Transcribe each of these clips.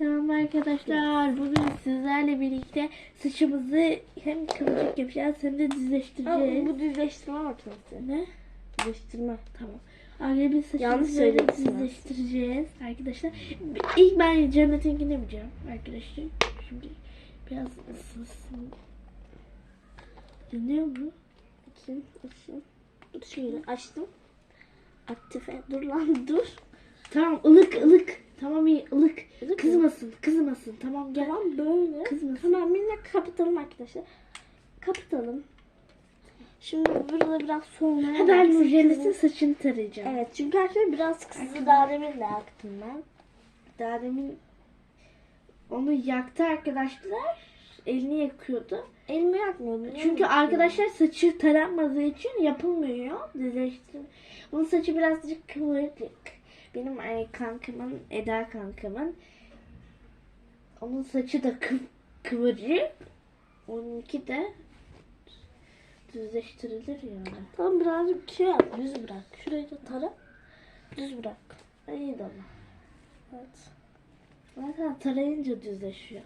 Selam arkadaşlar. Bugün sizlerle birlikte saçımızı hem kıvırcık yapacağız hem de Aa, düzleştireceğiz. bu düzleştirme makinesi. Ne? Düzleştirme. Tamam. Ayrıca Yanlış saçımızı böyle düzleştireceğiz arkadaşlar. İlk ben Cennet'inkini yapacağım arkadaşlar. Şimdi biraz ısınsın. Yanıyor mu? Açayım, açayım. Dur şöyle açtım. Aktife. Dur lan dur. Tamam ılık ılık. Tamam iyi ılık. Ilık mı? Kızmasın kızmasın. Tamam gel. Tamam böyle. Kızmasın. Hemen minnak kapatalım arkadaşlar. Kapatalım. Şimdi burada biraz soğumaya Ha, ben. Cennet'in saçını tarayacağım. Evet çünkü arkadaşlar biraz kızı daha demin de yaktım ben. Daha demin onu yaktı arkadaşlar. Elini yakıyordu. Elimi yakmıyordum. Çünkü arkadaşlar saçı taranmadığı için yapılmıyor. Düzleştirme. Bunun saçı birazcık kıvırcık. Benim e, kankamın, Eda kankamın. Onun saçı da kıv- kıvırcık. Onunki de düzleştirilir yani. Tamam birazcık şey yap. Düz bırak. Şurayı da tara. Düz bırak. İyi de ama. Evet. Zaten tarayınca düzleşiyor.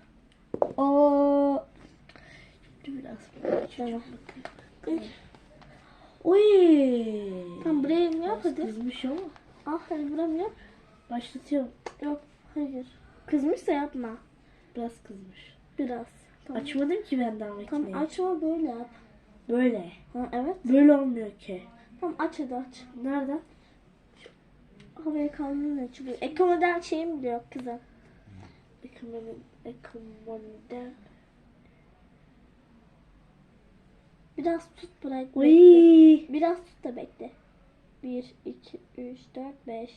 Oo. Dur biraz. Tamam. Oy. Tamam buraya elini yap hadi. Kızmış ama. Ah hadi buramı yap. Başlatıyorum. Yok hayır. Kızmışsa yapma. Biraz kızmış. Biraz. Tamam. Açmadım ki ben daha makineyi. Tamam açma böyle yap. Böyle. Ha, evet. Böyle olmuyor ki. Tamam aç hadi aç. Nereden? Havaya kaldığında çıkıyor. Ekomoden şeyim yok kızım. Ekonomi, ekonomiden. Biraz tut bırak. Bekle. Biraz tut da bekle. 1, 2, 3, 4, 5.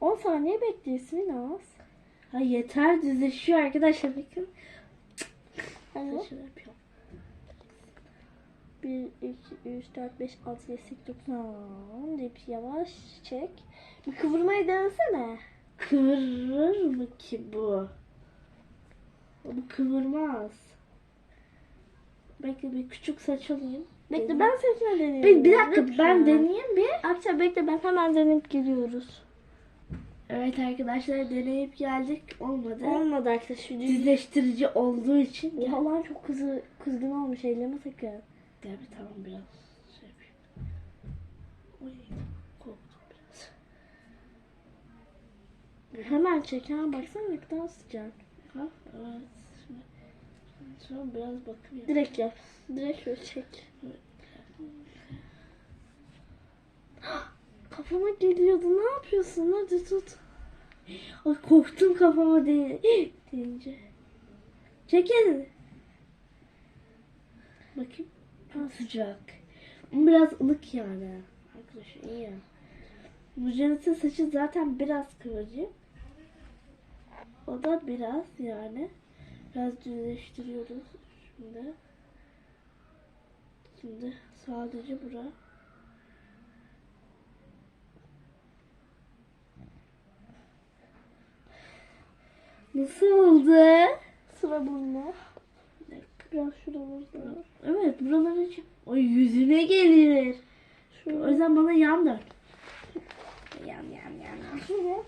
10 saniye bekliyorsun az. Ha yeter düzleşiyor arkadaşlar bakın. Yapıyorum. 1, 2, 3, 4, 5, 6, 7, 8, 9, 10 deyip yavaş çek. Bir kıvırmayı denesene. Kıvırır mı ki bu? Bu kıvırmaz. Bekle bir küçük saç alayım. Bekle ben seninkine deneyeyim. Bir, bir dakika Lütfen. ben deneyeyim bir. Akça bekle ben hemen deneyip geliyoruz. Evet arkadaşlar deneyip geldik. Olmadı. Olmadı arkadaşlar. Düz... Düzleştirici olduğu için. Yalan çok kızı, kızgın olmuş elleme sakın. Gel bir tamam biraz şey yapayım. Oy, korktum biraz. Hemen çek ha baksana ne kadar sıcak. Ha, evet. Sonra biraz bakım yap. Direkt yap. Direkt şöyle çek. Kafama geliyordu. Ne yapıyorsun? Hadi tut. Ay korktum kafama de deyince. Çek elini. Bakayım. Ha, sıcak. Biraz ılık yani. Arkadaşlar iyi ya. Mücevhetin saçı zaten biraz kıvırcık. O da biraz yani. Biraz düzleştiriyoruz şimdi. Şimdi sadece bura. Nasıl oldu? Sıra bunda. Biraz şuraları da. Evet buralar için. O yüzüne gelir. O Şuraya. yüzden bana yan dön. Yan yan yan. yan.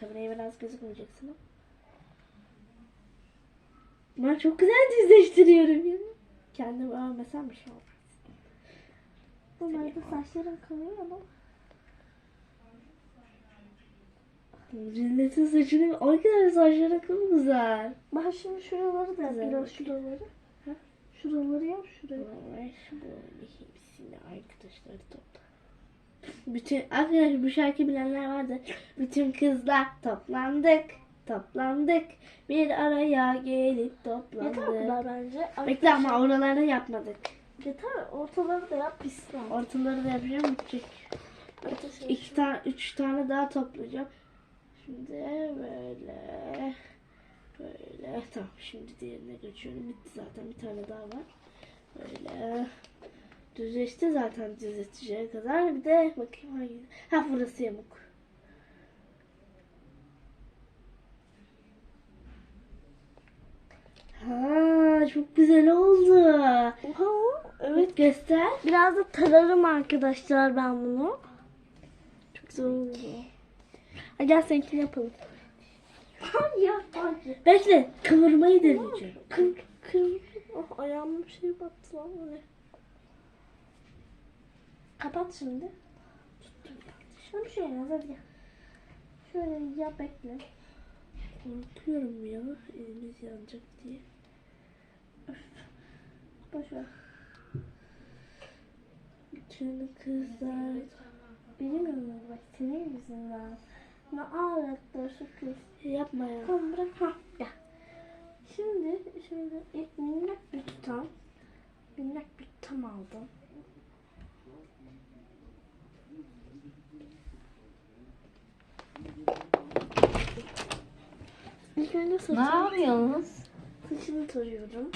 Kameraya biraz gözükmeyeceksin ama. Ben çok güzel düzleştiriyorum ya. Kendim övmesem bir şey olmaz. Normalde saçların kalıyor ama. Cennetin saçını o kadar saçları güzel. Ben şimdi şuraları da. Biraz şuraları. Ha? Şuraları yap şuraya. Ver böyle hepsini arkadaşlar topla. Bütün arkadaşlar bu şarkı bilenler vardı. Bütün kızlar toplandık. Toplandık. Bir araya gelip Yeter toplandık. kadar bence. Bekle ama oraları yapmadık. Yeter. Ortaları da yap pislen. Ortaları da yapacağım bitecek. İki tane, üç tane daha toplayacağım. Şimdi böyle. Böyle. Tamam şimdi diğerine geçiyorum. Bitti zaten bir tane daha var. Böyle. Düzleşti zaten düzleşeceği kadar. Bir de bakayım hangi. Ha burası yamuk. Ha çok güzel oldu. Oha. Evet göster. Biraz da tararım arkadaşlar ben bunu. Çok güzel oldu. Hadi gel seninkini yapalım. ya hadi. Bekle kıvırmayı deneyeceğim. Kır, kır. Oh, ayağıma bir şey battı lan. O ne? Kapat şimdi. Tuttum şey olmaz hadi. Şöyle ya bekle. Korkuyorum ya elimiz yanacak diye. Boş ver. Bütün kızlar Bilmiyorum bak senin yüzünden. Ne ağlattı şu kız. yapma ya. Tamam bırak. Ha gel. Şimdi şöyle ilk minnak bir tutam. Minnak bir tutam aldım. İlk önce Ne saçımı, yapıyorsunuz? saçımı tarıyorum.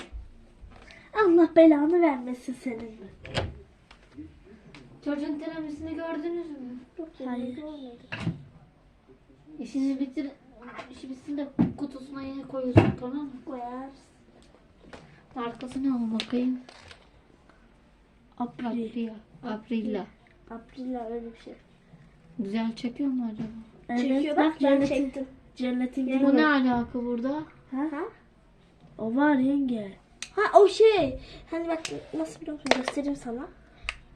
Allah belanı vermesin senin? Çocuğun terapisini gördünüz mü? Yok Hayır. görmedim. İşini bitir, işi bitsin de kutusuna yine koyuyorsun tamam mı? Koyar. Arkası ne ama bakayım. April. Aprila. Aprila. Aprilla öyle bir şey. Güzel çekiyor mu acaba? Evet, Çekiyor bak ben cennetin, çektim. cennetin gibi. Bu ne alaka burada? Ha? Ha? O var yenge. Ha o şey. Hani bak nasıl biliyor musun göstereyim sana.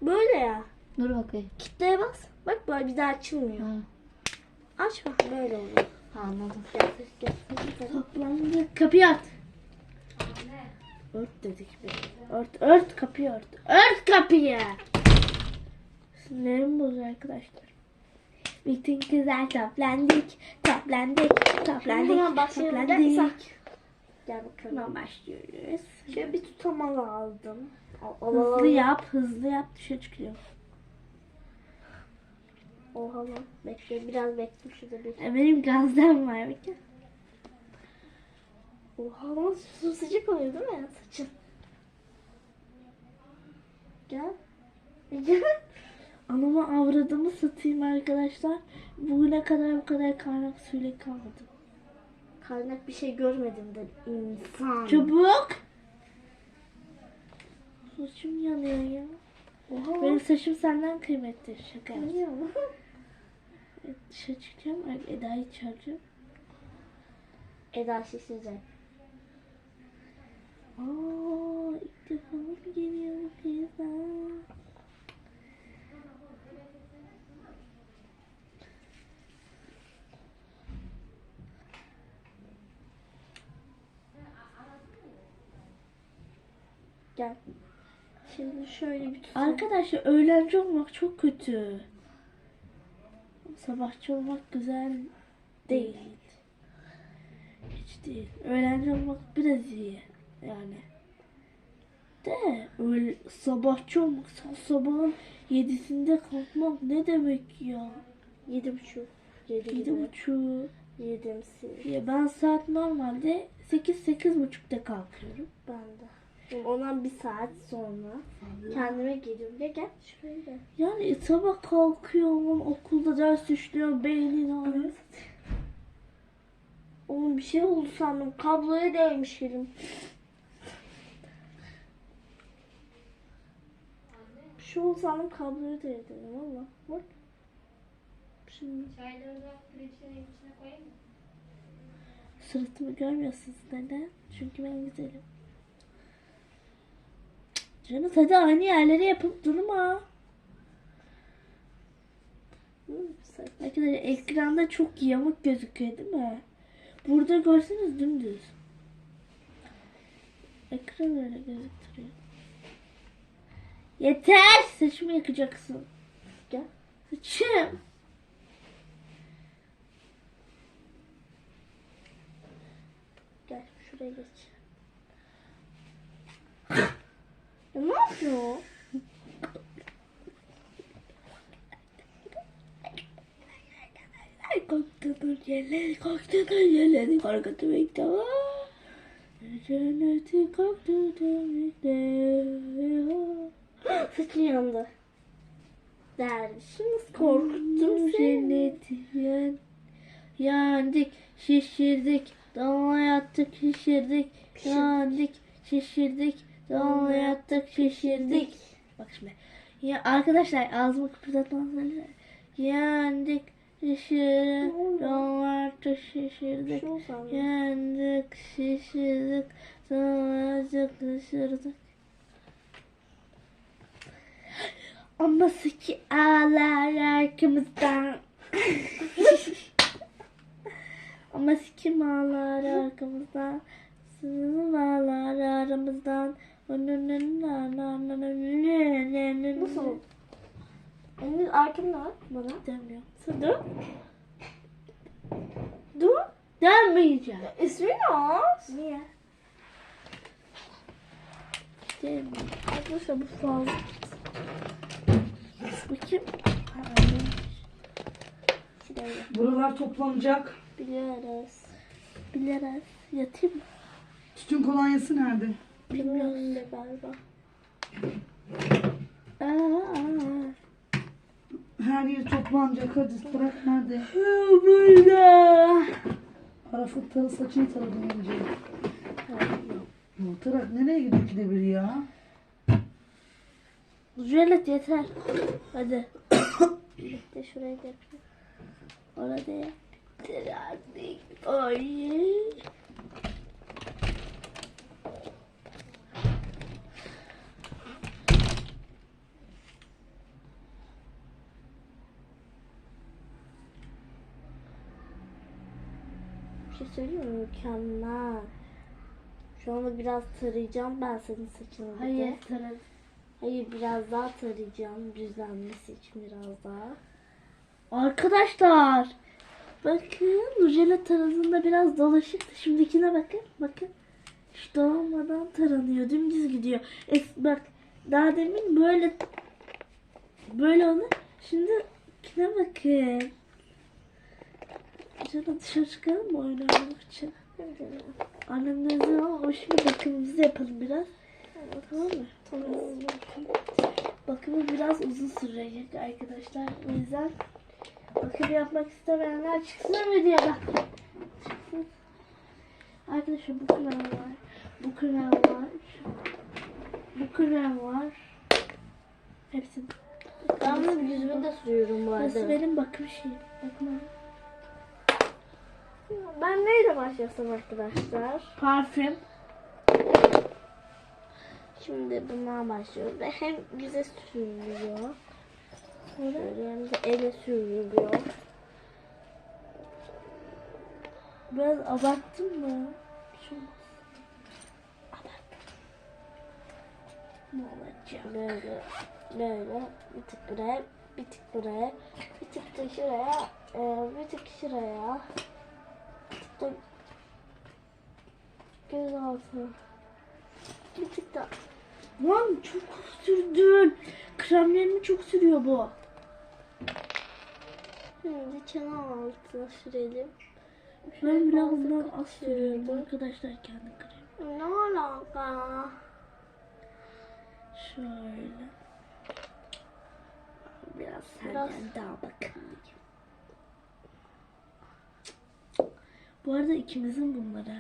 Böyle ya. Dur bakayım. Kitleye bas. Bak böyle bir daha açılmıyor. Ha, Aç bak böyle oluyor. anladım. Gel gel. gel. Toplandı. Kapıyı at. Ört dedik bir. Ört, ört kapıyı ört. Ört kapıyı. Sinirimi bozuyor arkadaşlar. Bütün kızlar toplandık. Toplandık. Toplandık. Toplandık. Gel bakalım. Başlıyoruz. Şöyle bir tutamalı aldım. Al, al, Hızlı yap, hızlı yap dışarı çıkıyor. Oha lan. Bekle biraz bekle şurada bir. E, Benim gazdan var bakın. Oha lan su sıcak oluyor değil mi saçın? Gel. Gel. Anama avradımı satayım arkadaşlar. Bugüne kadar bu kadar kaynak suyla kalmadım. Kaynak bir şey görmedim de insan. Çabuk. Saçım yanıyor ya. Oha Benim saçım senden kıymetli. Şaka yaptım. Evet, Dışarı çıkacağım. Ay, Eda'yı çağıracağım. Eda şişirecek. Aa, ilk defa mı geliyor bu Gel. Şimdi şöyle bir tut. Arkadaşlar öğlenci olmak çok kötü. Sabahçı olmak güzel değil. Hiç değil. Öğlenci olmak biraz iyi. Yani. De öyle sabahçı olmak sa- sabahın yedisinde kalkmak ne demek ya? Yedi buçuk. Yedi, Yedi gibi. buçuk. Yedimsi. Ya ben saat normalde sekiz sekiz buçukta kalkıyorum. Ben de. Ondan bir saat sonra kendime geliyorum. Ya gel gel. Yani sabah kalkıyorum okulda ders işliyorum beynin ağrıyor. Oğlum bir şey oldu sandım. Kabloya değmiş elim. Bir şey oldu sandım kabloya değdi. Valla. Bak. Şimdi Çayları da içine koyayım mı? Suratımı görmüyorsunuz neden? Çünkü ben güzelim. Canım hadi aynı yerleri yapıp durma. Arkadaşlar ekranda çok yamuk gözüküyor değil mi? Burada görseniz dümdüz. Ekran öyle gözüktürüyor. Yeter! Saçımı yakacaksın. Gel. Saçım. Gel şuraya geç. Ya ne yapıyor? Korktuğun yerleri, korktuğun yerleri korkutmak da var. Cenneti yerleri. Saçı yandı. Dervişim nasıl korkuttum seni. Cenneti yandık, şişirdik, damla yattık, şişirdik, yandık, şişirdik, damla yattık, şişirdik. Bak şimdi. Ya arkadaşlar ağzımı Şişirin, Ne oldu? yollarda Bir şişirdik. şey? Yandık, şişirdik, sonra sıkışırdık. Ama ki ağlar arkamızdan. Ama kim ağlar arkamızdan. Sızım ağlar aramızdan. Nasıl? Eliniz arkamda var bana. Demiyorum. Dur. Dur. Demeyeceğim. İsmi ne? Niye? Demiyorum. Arkadaşlar bu fazla. Bakayım. Buralar toplanacak. biliyoruz. Biliriz. Yatayım mı? Tütün kolonyası nerede? Bilmiyorum da galiba. Her yer toplanacak. Hadi bırak nerede? burada. Arafat tarı saçını taradım önce. Ya Tarak nereye gidiyor ki de bir ya? Julet yeter. Hadi. De şuraya gel. Orada ya. Hadi. Ay. Şey söyleyeyim mi? Mükemmel. Şu anda biraz tarayacağım ben senin saçını. Hayır. Taraf. Hayır biraz daha tarayacağım. Düzlenmesi için biraz daha. Arkadaşlar. Bakın Nujela tarazında biraz dolaşıktı. Şimdikine bakın. Bakın. Hiç dolmadan taranıyor. Dümdüz gidiyor. Es bak daha demin böyle böyle onu. Şimdi kine bakın. Nujela dışarı çıkalım mı oyun oynamak için? Annemlerden ama şimdi bakımımızı yapalım biraz. Tamam mı? Tamam. Bakımı biraz uzun sürecek arkadaşlar. O yüzden bakım yapmak istemeyenler çıksın videoda. Çıksın. Arkadaşlar bu krem var. Bu krem var. Bu krem var. Hepsi. Ben bunu yüzüme de sürüyorum bu arada. benim bakım şeyim. Bakın. Ben neyle başlasam arkadaşlar? Parfüm. Şimdi bundan başlıyoruz. Ve hem yüze sürülüyor. Şöyle hem de ele sürülüyor. Biraz abarttım mı? Şey olmaz. Ne olacak? Böyle böyle bir tık buraya bir tık buraya bir tık da şuraya e, bir tık şuraya bir tık da göz altı bir tık da Lan çok sürdün. Kremlerimi çok sürüyor bu. şimdi çene altına sürelim. Ben biraz bundan az sürüyorum arkadaşlar kendi krem. Ne alaka? Şöyle. Biraz senden daha bakın. Bu arada ikimizin bunları.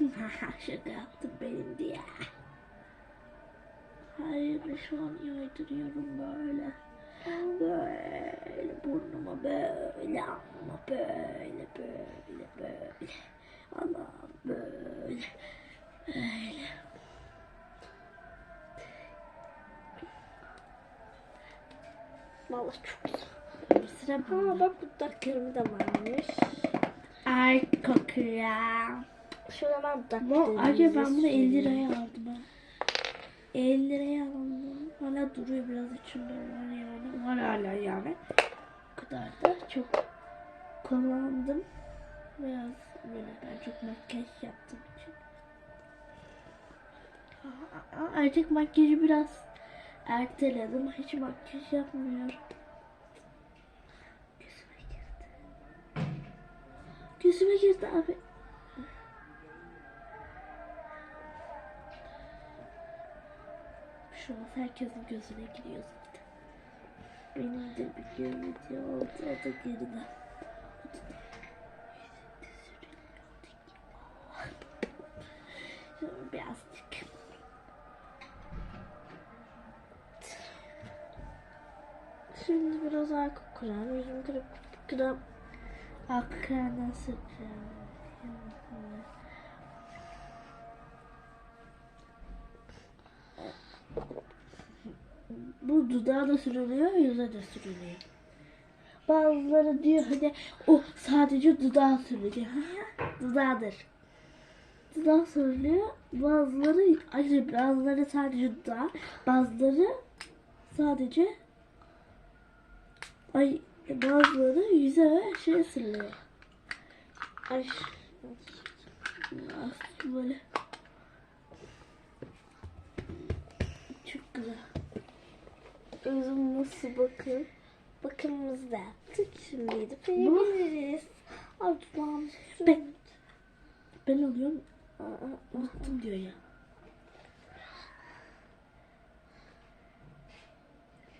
Şaka yaptım benim diye. Hayır şu an yaydırıyorum böyle. Böyle burnuma böyle ama böyle böyle böyle. Allah'ım böyle. Böyle. Vallahi çok güzel. Sıra Aa bak dudaklarım da varmış. Ay kokuyor. Şöyle ben Bu dudaklarımı Arya ben bunu 50 süreyim. liraya aldım ha. 50 liraya aldım. Hala duruyor biraz içimde var yani. Var hala yani. O kadar da çok kullandım. Biraz böyle ben çok makyaj yaptığım için. Artık makyajı biraz erteledim. Hiç makyaj yapmıyorum. Gözüme girdi abi. Şu an herkesin gözüne giriyor zaten. Benim de bir görüntü oldu. O da geride. Birazcık. Şimdi biraz arka krem, yüzümü kırıp krem. Akrana sıkacağım. Bu dudağa da sürülüyor, yüze de sürülüyor. Bazıları diyor hani o sadece dudağa sürülüyor. Dudağdır. Dudağa sürülüyor. Bazıları ayrıca bazıları sadece dudağa, bazıları sadece ay bazıları yüze ve şey sürülüyor. Ay. Böyle. Çok güzel. Özüm nasıl bakın. Bakımımızı da yaptık. Şimdi gidip yiyebiliriz. Dudağım Ben, ben alıyorum. Unuttum diyor ya.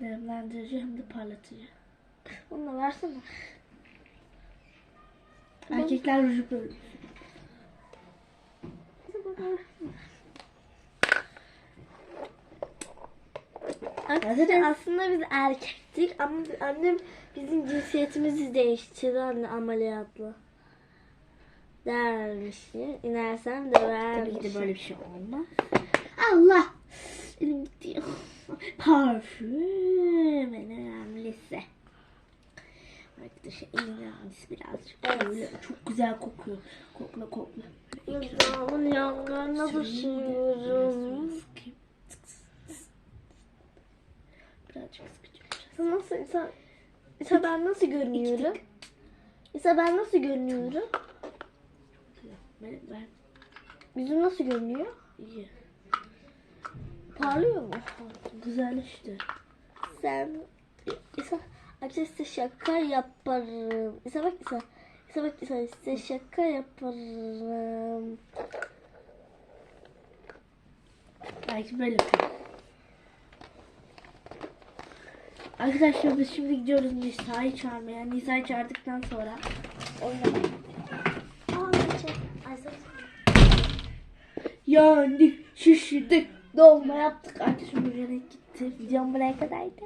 Nemlendirici hem de parlatıcı. Onu da versene. Erkekler ruju böyle. Aslında, aslında biz erkektik ama annem bizim cinsiyetimizi değiştirdi anne ameliyatla. Dermişim. İnersem de Tabii vermişim. ki de böyle bir şey olmaz. Allah! Elim gitti. Parfüm Arkadaşlar en önemlisi birazcık Evet. böyle çok güzel kokuyor. Kokla kokla. Dudağımın yanlarına tık. Birazcık sıkacağım. Nasıl, İsa, İsa ben nasıl görünüyorum? İsa ben nasıl görünüyorum? Ben, ben Yüzüm nasıl görünüyor? iyi. Parlıyor mu? Güzel işte. Sen İsa Arkadaşlar size şaka yaparım. İsa bak İsa. İsa size şaka yaparım. Belki böyle yapayım. Arkadaşlar biz şimdi gidiyoruz Nisa'yı çağırmaya. Nisa'yı çağırdıktan sonra Oynamaya. Yendik, şişirdik, dolma yaptık. Arkadaşım bu gitti. Videom buraya kadardı.